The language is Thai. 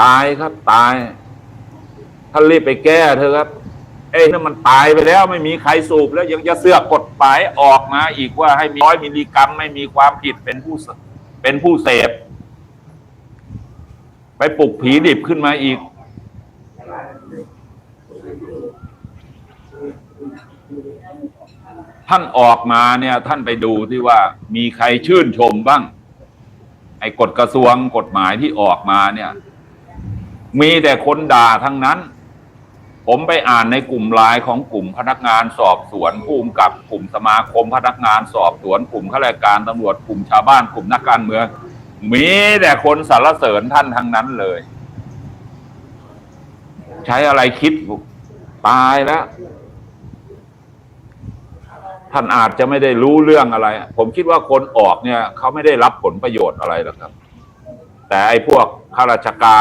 ตายครับตายท่านรีบไปแก้เถอครับ เอ้ยนั่นมันตายไปแล้วไม่มีใครสูบแล้วยังจะเสือกกฎหมายออกมาอีกว่าให้มีร้อยมิลลิกรัมไม่มีความผิดเป็นผู้เสเป็นผู้เสพ ไปปลุกผีดิบขึ้นมาอีก ท่านออกมาเนี่ย ท่านไปดูที่ว่ามีใครชื่นชมบ้าง ไอ้กฎกระทรวงกฎหมายที่ออกมาเนี่ย มีแต่คนด่าทั้งนั้น ผมไปอ่านในกลุ่มไลน์ของกลุ่มพนักงานสอบสวนภูมิกับกลุ่มสมาคมพนักงานสอบสวนกลุ่มข้าราชการตำรวจกลุ่มชาวบ้านกลุ่มนักการเมืองมีแต่คนสรรเสริญท่านทั้งนั้นเลย ใช้อะไรคิดตายแล้วท่านอาจจะไม่ได้รู้เรื่องอะไร ผมคิดว่าคนออกเนี่ยเขาไม่ได้รับผลประโยชน์อะไรหรอกครับ แต่ไอ้พวกข้าราชการ